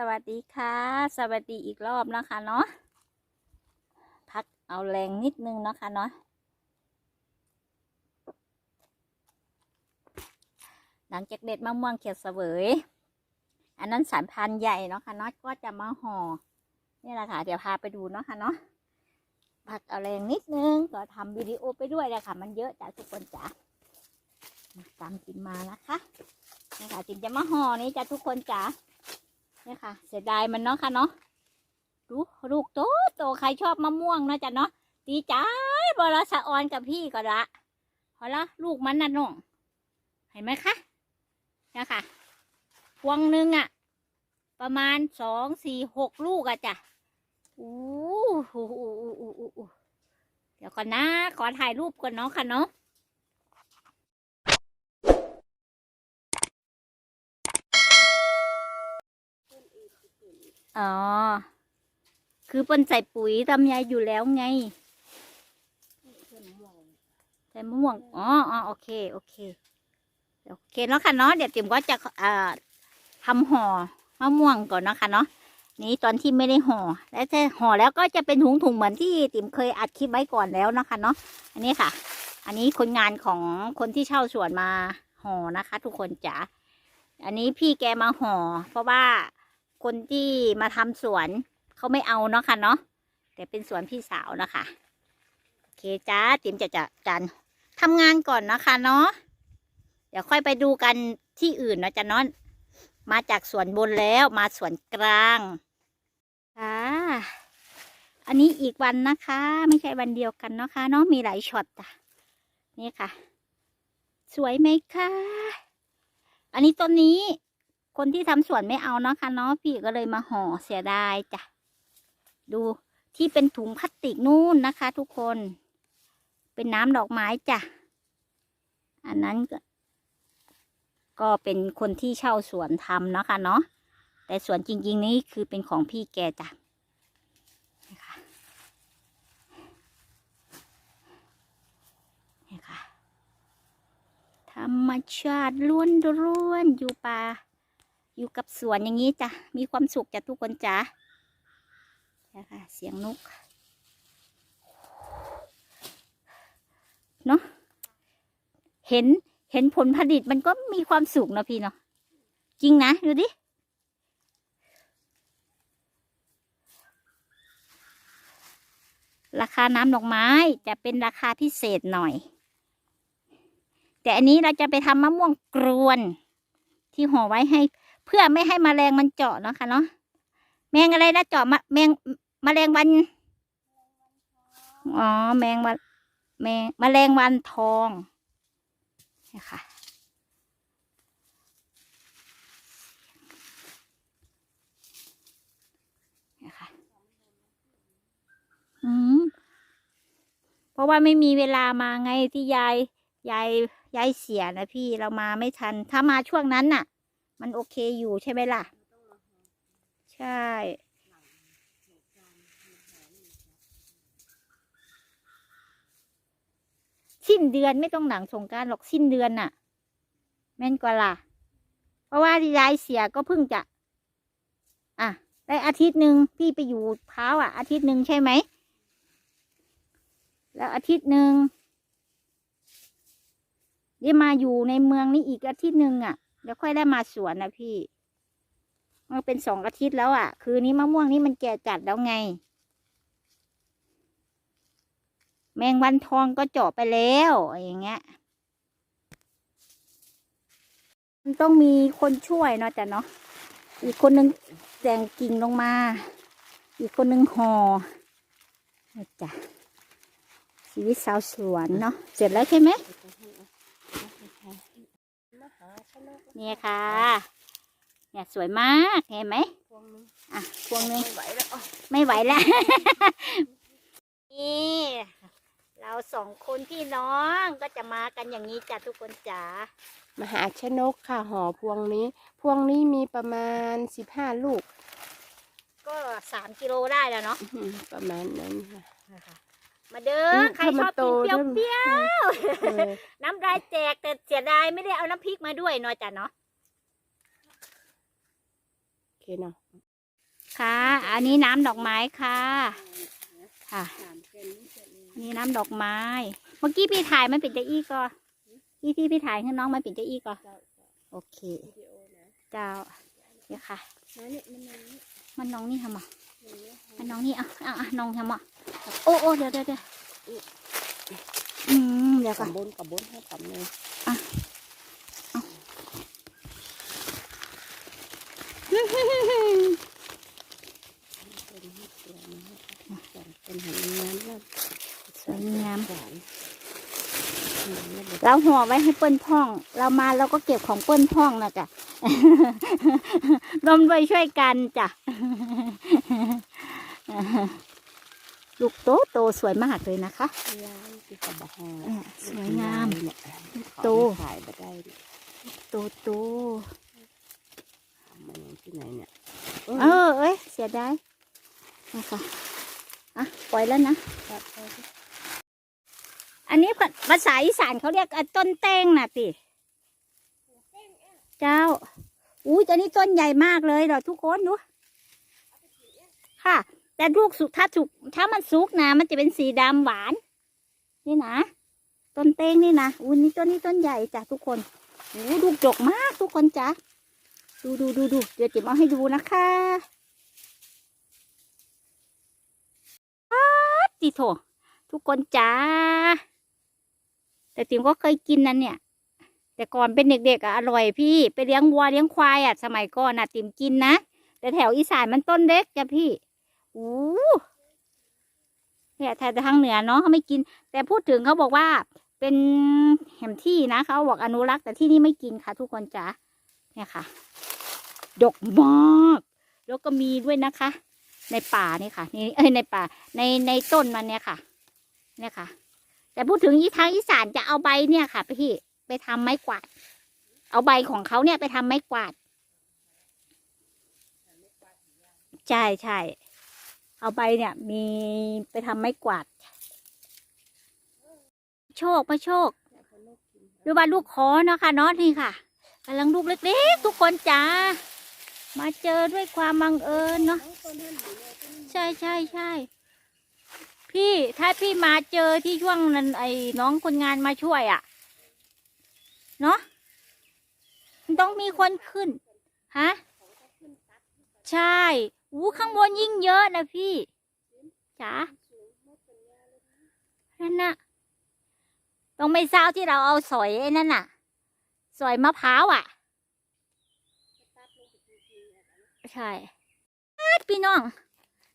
สวัสดีค่ะ สวัสดีอีกรอบนะคะเนาะพักเอาแรงนิดนึงเนาะคะเนาะหลังจากเด็ดมะม่วงเขียวเสวย อันนั้นสายพันใหญ่เนาะค่ะเนาะก็จะมาห่อนี่แหละค่ะ เดี๋ยวพาไปดูเนาะค่ะเนาะพักเอาแรงนิดนึงก็ทำวิดีโอไปด้วยเลยค่ะ มันเยอะจ้ะทุกคนจ้ะมาตามจิมมานะคะนี่ค่ะจิมจะมาห่อนี้จ้ะทุกคนจ้ะ นี่ยค่ะ เสียดายมันเนาะค่ะเนาะดูลูกโตโตใครชอบมะม่วงเนาะจ๊ะเนาะดีใจบอลสะออนกับพี่ก็ละพอละลูกมันน่ะน้องเห็นไหมคะเนี่ยค่ะพวงหนึ่งอะประมาณสองสี่หกลูกอะจ้ะอู้หูอู้อู้อู้อู้อู้เดี๋ยวก่อนนะ ขอถ่ายรูปก่อนเนาะค่ะเนาะ อ๋อ คือเปิ้นใส่ปุ๋ยตำยายอยู่แล้วไง ใส่มะม่วง อ๋ออ๋อโอเค โอเค โอเคแล้วค่ะเนาะ เดี๋ยวติ๋มก็จะเอ่อทำห่อมะม่วงก่อนเนาะคะเนาะ นี่ตอนที่ไม่ได้ห่อ แล้วจะห่อแล้วก็จะเป็นถุงถุงๆเหมือนที่ติ๋มเคยอัดคลิปไว้ก่อนแล้วนะคะเนาะ อันนี้ค่ะ อันนี้คนงานของคนที่เช่าสวนมาห่อนะคะ ทุกคนจ๋า อันนี้พี่แกมาห่อ เพราะว่า คนที่มาทำสวนเขาไม่เอาเนาะค่ะเนาะแต่เป็นสวนพี่สาวนะคะโอเคจ้าติ๋มจะจะจันทำงานก่อนนะคะเนาะเดี๋ยวค่อยไปดูกันที่อื่นเนาะจ้ะเนาะมาจากสวนบนแล้วมาสวนกลางค่ะ อันนี้อีกวันนะคะ ไม่ใช่วันเดียวกันเนาะคะเนาะมีหลายช็อตจ้ะนี่ค่ะ สวยไหมคะ อันนี้ต้นนี้ คนที่ทำสวนไม่เอาเนาะค่ะเนาะพี่ก็เลยมาห่อเสียดายจ้ะดูที่เป็นถุงพลาสติกนู่นนะคะ ทุกคน เป็นน้ำดอกไม้จ้ะอันนั้นก็ก็เป็นคนที่เช่าสวนทำเนาะค่ะเนาะแต่สวนจริง ๆ นี้คือเป็นของพี่แกจ้ะนี่ค่ะนี่ค่ะธรรมชาติล้วนๆอยู่ป่า อยู่กับสวนอย่างนี้จ้ะ มีความสุขจ้ะทุกคนจ้ะนี่ค่ะเสียงนก เนาะเห็นเห็นผลผลิตมันก็มีความสุขเนาะพี่เนาะจริงนะ ดูดิราคาน้ำดอกไม้จะเป็นราคาพิเศษหน่อย แต่อันนี้เราจะไปทำมะม่วงกรวน ที่ห่อไว้ให้ เพื่อไม่ให้มแมลงมันเจาะเนาะค่ะเนาะแมงอะไรนะเจาะมะแมงมแมลงวันอ๋อแมงวันแมงมแมลงวันทองนี่ค่ะนี่ค่ะอืมเพราะว่าไม่มีเวลามาไงที่ยายยายยายเสียนะพี่เรามาไม่ทัน ถ้ามาช่วงนั้นน่ะ มันโอเคอยู่ใช่ไหมล่ะ ใช่ สิ้นเดือนไม่ต้องหนังสงการหรอกสิ้นเดือนน่ะ แม่นกว่าล่ะ เพราะว่ายายเสียก็เพิ่งจะ อะ ได้อาทิตย์หนึ่งพี่ไปอยู่เท้าอะ อาทิตย์หนึ่งใช่ไหม แล้วอาทิตย์หนึ่งได้มาอยู่ในเมืองนี้อีกอาทิตย์หนึ่งอะ แล้วค่อยได้มาสวนนะพี่ มันเป็นสองอาทิตย์แล้วอะ่ะ คือนี้มะม่วงนี้มันแก่จัดแล้วไง แมงวันทองก็เจาะไปแล้วอย่างเงี้ย มันต้องมีคนช่วยเนาะจ้ะเนาะ อีกคนนึงแต่งกิ่งลงมา อีกคนนึงห่อจ้ะชีวิตสาวสวนเนาะ เสร็จแล้วใช่ไหม เนี่ยค่ะ เนี่ยสวยมากเห็นไหมอะพวงหนึงไม่ไหวแล้วอ๋อไม่ไหวแล้ว นี่ เราสองคนพี่น้องก็จะมากันอย่างนี้จ้ะทุกคนจ๋ามหาชนกค่ะห่อพวงนี้ พวงนี้มีประมาณสิบห้าลูก ก็สามกิโลได้แล้วเนาะอื้อหือประมาณนั้นค่ะ มาเด้ออืมใครชอบกินเปรี้ยวถ้ามันโตเปรี้ยวเออๆน้ำลายแจกแต่เสียดายไม่ได้เอาน้ำพริกมาด้วยเนาะจ้ะเนาะโอเคเนาะค่ะ อันนี้น้ำดอกไม้ค่ะ ค่ะอันนี้น้ำดอกไม้ เมื่อกี้พี่ถ่ายมันเป็นเจ้าอี้ก็พี่พี่พี่ถ่ายให้น้องมันเป็นเจ้าอี้ก็โอเค เจ้าเดี๋ยวค่ะมันน้องนี่ทำอะ มันน้องนี่อะอะอะน้องทำอะโอ้โอ้เดี๋ยวเดี๋ยวเดี๋ยวอืมเดี๋ยวก่อนกำบนกำบนให้กำเลยเป็นหันงานแล้วสวยงามหวานเราห่อไว้ให้เปิ้นพ่อง เรามาเราก็เก็บของเปิ้นพ่องนะจ๊ะ รวมด้วยช่วยกันจ้ะลูกโตโตสวยมากเลยนะคะลายที่กระบอกเนี่ยสวยงามเนี่ยโตขายมาได้เนี่ยโตโตเอามาอย่างที่ไหนเนี่ยเออเอ้ยเสียดายนะคะอะปล่อยแล้วนะครับเอาสิอันนี้ภาภาษาอีสานเขาเรียกอะต้นเต้งน่ะติ เจ้า อุ้ยตัวนี้ต้นใหญ่มากเลยเราทุกคนดู ค่ะ แต่ลูกสุกถ้าสุกถ้ามันสุกนะ มันจะเป็นสีดำหวาน นี่นะ ต้นเต้งนี่นะอุ้ยนี่ต้นนี้ต้นใหญ่จ้ะทุกคนโอ้ลูกดกมากทุกคนจ้ะ ดูดูดูดูเดี๋ยวจิ๋มเอาให้ดูนะคะอ๊าดติโถทุกคนจ้า แต่ติ๋มก็เคยกินนั่นเนี่ย แต่ก่อนเป็นเด็กๆอะอร่อยพี่ไปเลี้ยงวัวเลี้ยงควายอะสมัยก่อนน่ะติ๋มกินนะแต่แถวอีสานมันต้นเล็กจ้ะพี่อู้เนี่ยแต่ทางเหนือเนาะเขาไม่กิน แต่พูดถึงเขาบอกว่าเป็นแหมที่นะเขาบอกอนุรักษ์แต่ที่นี่ไม่กินค่ะ ทุกคนจ้าเนี่ยค่ะ ดกมากแล้วก็มีด้วยนะคะ ในป่านี่ค่ะนี่เอ้ยในป่า ในในต้นมันเนี่ยค่ะ เนี่ยค่ะ แต่พูดถึงอีทางอีสานจะเอาใบเนี่ยค่ะพี่ ไปทำไม้กวาด เอาใบของเขาเนี่ยไปทำไม้กวาด ใช่ใช่ เอาใบเนี่ย มีไปทำไม้กวาด โชคมาโชคหรือว่าลูกคอเนาะค่ะเนาะนี่ค่ะกำลังลูกเล็กๆ ทุกคนจ้ามาเจอด้วยความบังเอิญเนาะใช่ใช่ใช่พี่ถ้าพี่มาเจอที่ช่วงนั้นไอ้น้องคนงานมาช่วยอะ่ะ เนาะมันต้องมีคนขึ้น ฮะ ใช่อู้ข้างบนยิ่งเยอะนะพี่จ๋านั่นน่ะตรงไม่เศร้าที่เราเอาสอยไอ้นั่นน่ะ สอยมะพร้าวอะ ใช่พี่น้อง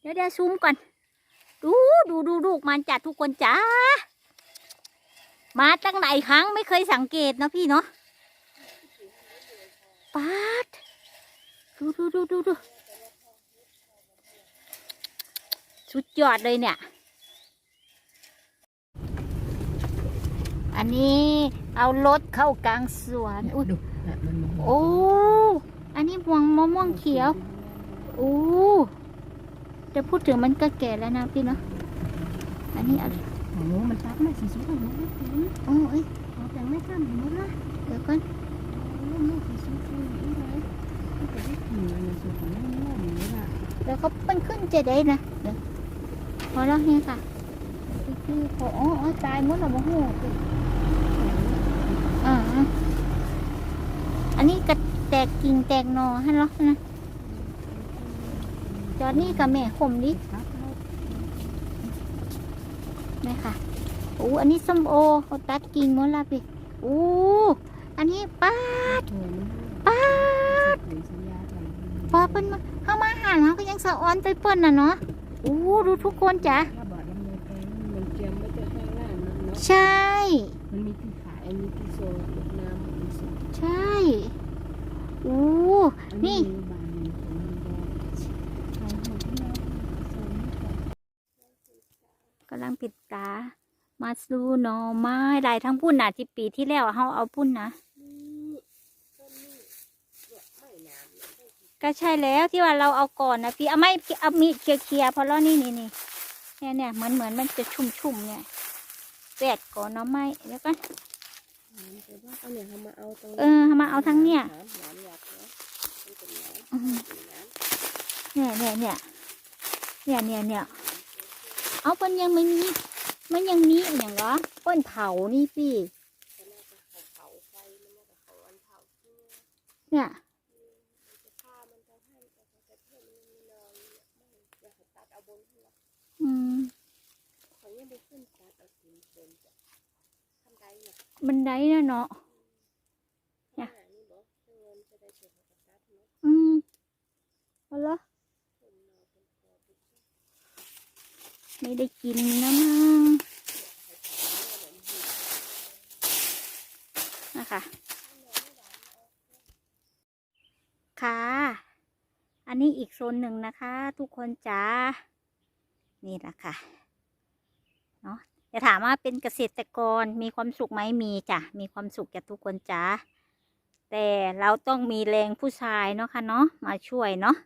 เดี๋ยวเดี๋ยวซูมก่อน ดูดูดูลูกมันจัดทุกคนจ้า มาตั้งไหนครั้งไม่เคยสังเกตนะพี่เนาะปาดดูดูดูดูดูสุดยอดเลยเนี่ย อันนี้เอารถเข้ากลางสวนอุ้ยดูน่ะมันมองโอ้อันนี้ม่วงมะม่วงเขียวโอ้แต่พูดถึงมันก็แก่แล้วนะพี่เนาะอันนี้อะไรโอ้มันตัดมาสีสวยนะโอ้เอ้ย เดี๋ยวก่อนโอ้ม่สีสวยนี่เลยมันจะได้กลิ่นมันสวยของมันนี่นี่ละเดี๋ยวเขาเป็นขึ้นจะได้นะเดี๋ยวพอแล้วเนี่ยค่ะคือพออ๋อตายมดแล้วบ่ฮู้อ่าอันนี้ก็แตกกิ่งแตกหนอให้หรอนะจอดนี่กับแม่ข่มดิแล้วนี่ค่ะโอ้อันนี้ส้มโอเขาตัดกิ่งมดละพี่ อู้อันนี้ป้าป้าดพอเปิ้นมาเข้ามาหาเนาะก็ยังสะอ้อนไปเปิ้นน่ะเนาะอู้ดูทุกคนจ้ะใช่ มันมีที่ขายมีที่โซนน้ำใช่อู้นี่กำลังปิดตา มาดูหน่อไม้ได้ทั้งพุ่นน่ะที่ปีที่แล้วเขาเอาพุ่นนะก็ใช่แล้วที่ว่าเราเอาก่อนนะพี่เอาไม่เอามีดเคลียร์ๆเพราะแล้วนี่นี่นี่เนี่ยเนี่ยเหมือนเหมือนมันจะชุ่มๆเนี่ยแปดก่อนเนาะไม่แล้วก็แต่ว่าเอาเนี่ยเขามาเอาตรงเออมาเอาทั้งเนี่ยน้ำน้ำหยาดเนาะมันเป็นน้ำอืมเป็นน้ำเนี่ยเนี่ยเนี่ยเนี่ยเนี่ยเนี่ยเอาเปิ้นยังไม่มี มันยังมีอย่างเหรอเปิ้นเผานี่พี่แต่น่าจะเขาเผาไฟมันน่าจะเขาอันเผาที่เนี่ยมันจะฆ่ามันจะให้แต่พอจะเพื่อนมันมีนอนเนี่ยอืมมันได้เนี่ยบันไดนะเนาะข้างหน้านี่บอกเนจะได้เฉยๆกับตัดเนาะอืมเอาละ เป็นนอนเป็นคอเป็น ไม่ได้กินนะมั้งนะคะ ค่ะ อันนี้อีกโซนหนึ่งนะคะ ทุกคนจ้า นี่แหละค่ะ เนาะจะถามว่าเป็นเกษตรกรมีความสุขไหมมีจ้ะ มีความสุขจ้ะทุกคนจ้า แต่เราต้องมีแรงผู้ชายเนาะค่ะเนาะมาช่วยเนาะ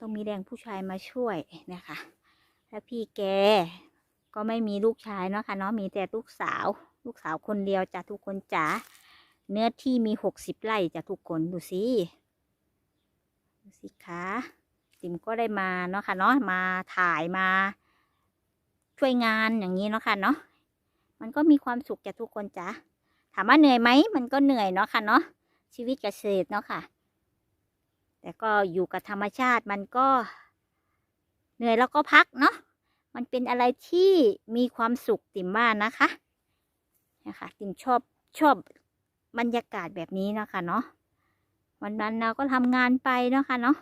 ต้องมีแรงผู้ชายมาช่วยนะคะ แล้วพี่แกก็ไม่มีลูกชายเนาะค่ะเนาะมีแต่ลูกสาว ลูกสาวคนเดียวจ้ะทุกคนจ้าเนื้อที่มีหกสิบไร่จ้ะทุกคนดูสิดูสิคะติ๋มก็ได้มาเนาะค่ะเนาะมาถ่ายมา ช่วยงานอย่างนี้เนาะค่ะเนาะมันก็มีความสุขจ้ะทุกคนจ้ะถามว่าเหนื่อยไหมมันก็เหนื่อยเนาะค่ะเนาะชีวิตเกษตรเนาะค่ะ แต่ก็อยู่กับธรรมชาติมันก็ เหนื่อยแล้วก็พักเนาะมันเป็นอะไรที่มีความสุขติ๋มว่านะคะนะคะติ๋มชอบชอบบรรยากาศแบบนี้เนาะคะเนาะวันนั้นเราก็ทำงานไปเนาะคะเนาะ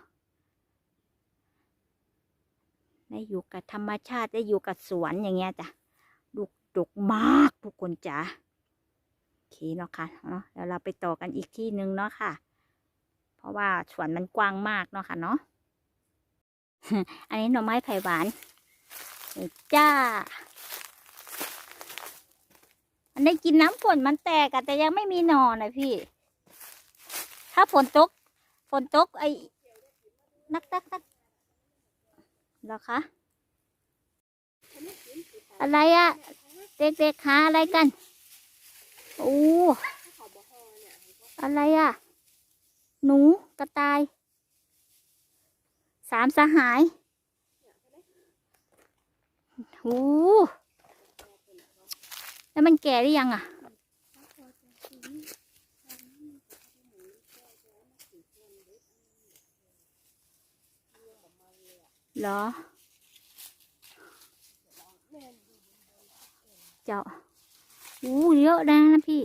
ได้อยู่กับธรรมชาติได้อยู่กับสวนอย่างเงี้ยจ้ะลูกดกมากทุกคนจ้ะโอเคเนาะค่ะเนาะเดี๋ยวเราไปต่อกันอีกที่หนึ่งเนาะค่ะ เพราะว่าสวนมันกว้างมากเนาะค่ะเนาะ อันนี้หน่อไม้ไผ่หวานจ้า อันนี้กินน้ำฝนมันแตกอะแต่ยังไม่มีหนอนนะพี่ ถ้าฝนตก ฝนตกไอ้นักนักนักหรอคะ อะไรอะเด็กๆหาอะไรกัน โอ้ อะไรอะหนูกระต่าย สามสหายโอ้แล้วมันแก่หรือยังอะเหรอ เจ้าอู้เยอะนะนะพี่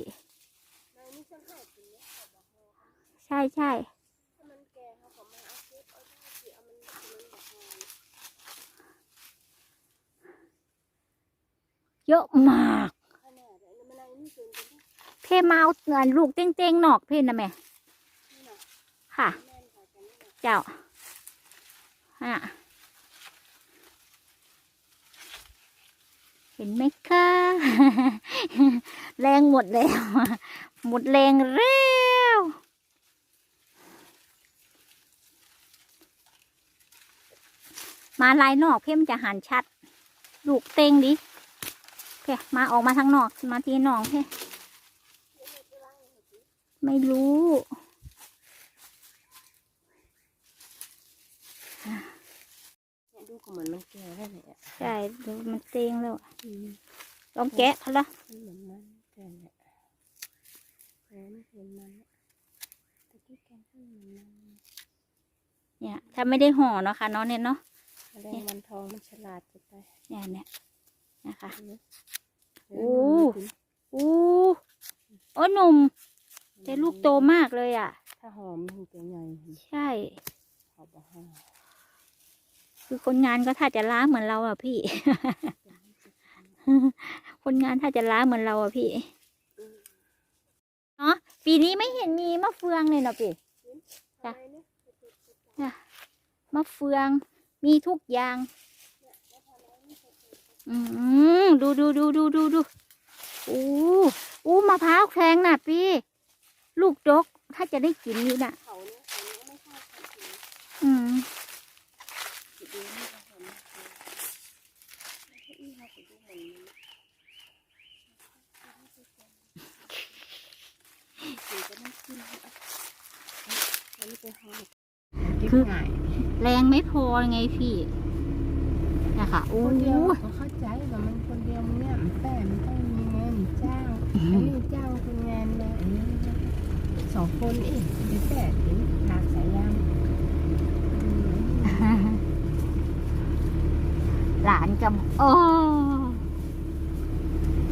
ใช่ใช่ ถ้ามันแก่เขาก็มาเอาเก็บเอาได้สิเอามันมันบอกฮอ เยอะมากขนาดไหนมันอะไรนี่เกินไปที่เพ่มาเอาเงินลูกเต้งๆนอกเพ่นะแม่นี่นะแม่ ค่ะ เจ้าฮะเห็นไหมคะแรงหมดแล้ว หมดแรงเร็วมาลายนอกเพ่มจะหันชัด ลูกเต็งดิ เพ่มาออกมาทางนอกมาทีนอกเพ่ไม่รู้เนี่ยดูก็เหมือนมันแก่แล้วแหละใช่ดูมันเต็งแล้วอืมลองแกะเขาละมันเหมือนมันแต่แหละแก่ไม่เห็นมันอะแต่ที่แกงข้างเหมือนมันเนี่ยถ้าไม่ได้ห่อเนาะค่ะเนาะเนี่ยเนาะแมลงมันทองมันฉลาดจะตายเนี่ยเนี่ย นะคะเห็นไหมโอ้อู้โอ้หนุ่มแต่ลูกโตมากเลยอะ ถ้าหอมมันจะใหญ่ใช่เขาบอกหอมคือคนงานก็ถ้าจะล้าเหมือนเราอะพี่ คนงานถ้าจะล้าเหมือนเราอะพี่เนาะปีนี้ไม่เห็นมีมะเฟืองเลยเนาะพี่จ้ะทำไมเนี่ยมะเฟืองมีทุกอย่าง อืมดูดูดูดูดูดูอู้อู้มะพร้าวแข็งน่ะพี่ ลูกดก ถ้าจะได้กินอยู่น่ะเขาเนี่ยเขาเนี่ยไม่ชอบทำกินอืมจุดเดียวนี่เขาเห็นไม่ใช่อีเขาไปดูเหมือนมันกินก็ไม่กินอะอันนี้ไปหอมคือง่ายแรงไม่พอไงพี่นะคะโอ้คนเดียวโหก็เข้า ใจว่ามันคนเดียวเนี่ยมันแต่มันต้องมีเงินจ้างอันนี้จ้างคนงานมาอันนี้สองคนเองไปแต่ถึงหากสายยางอืมหลานกับโอ้